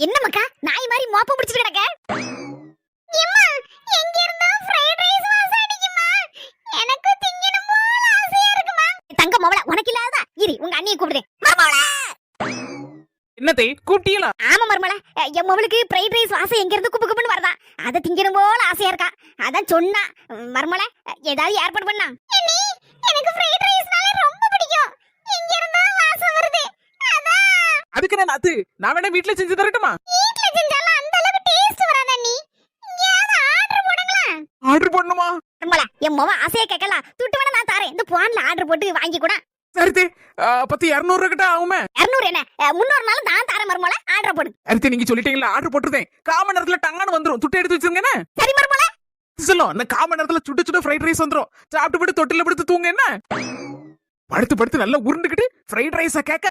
என்ன மக்கா? நாய் மாதிரி மோப்பம் பிடிச்சிட்டு கிடக்க? எம்மா எங்க இருந்தா ஃப்ரைட் ரைஸ் வாசம் அடிக்குமா? எனக்கு திங்கணும் போல ஆசையா இருக்குமா? தங்க மவள உனக்கு இல்லாத இரு உங்க அண்ணியை கூப்பிடுறேன். மவள என்னத்தை கூப்பிட்டீங்களா ஆமா மர்மள என் மவளுக்கு ஃப்ரைட் ரைஸ் வாசம் எங்க இருந்து குப்பு வரதா? அதை திங்கணும் போல ஆசையா இருக்கா? அதான் சொன்னா. மர்மள ஏதாவது ஏற்பாடு பண்ணா? அதுக்கு என்ன நாத்து நான் வேணா வீட்டுல செஞ்சு தரட்டுமா? வீட்ல செஞ்சாலும் அந்த அளவுக்கு டேஸ்ட் வராதா நீ. எங்கயாவது ஆர்டர் போடுங்களா ஆர்டர் பண்ணுமா மருமகள என் மவ ஆசையா கேட்கலாம் துட்டு வேணா நான் தரேன். இந்த போன்ல ஆர்டர் போட்டு வாங்கி கூட. சரித்தே ஆ, பத்து இரநூறு கிட்ட ஆகுமே? இரநூறு என்ன? முந்நூறு நாளும் தான் தரேன் மருமகள ஆர்டர் போடு. சரித்தே நீங்க சொல்லிட்டீங்களா ஆர்டர் போட்டுருந்தேன் காமன் நேரத்துல டங்கான்னு வந்துரும். துட்டு எடுத்து வச்சிருங்க என்ன? சரி மருமகள சொல்லும் இந்த காமன் நேரத்துல சுட சுட ஃப்ரைட் ரைஸ் வந்துரும். சாப்பிட்டு போட்டு தொட்டில படுத்து தூங்க என்ன? படுத்து படுத்து நல்லா உருண்டுக்கிட்டு ஃப்ரைட் ரைஸ கேட்க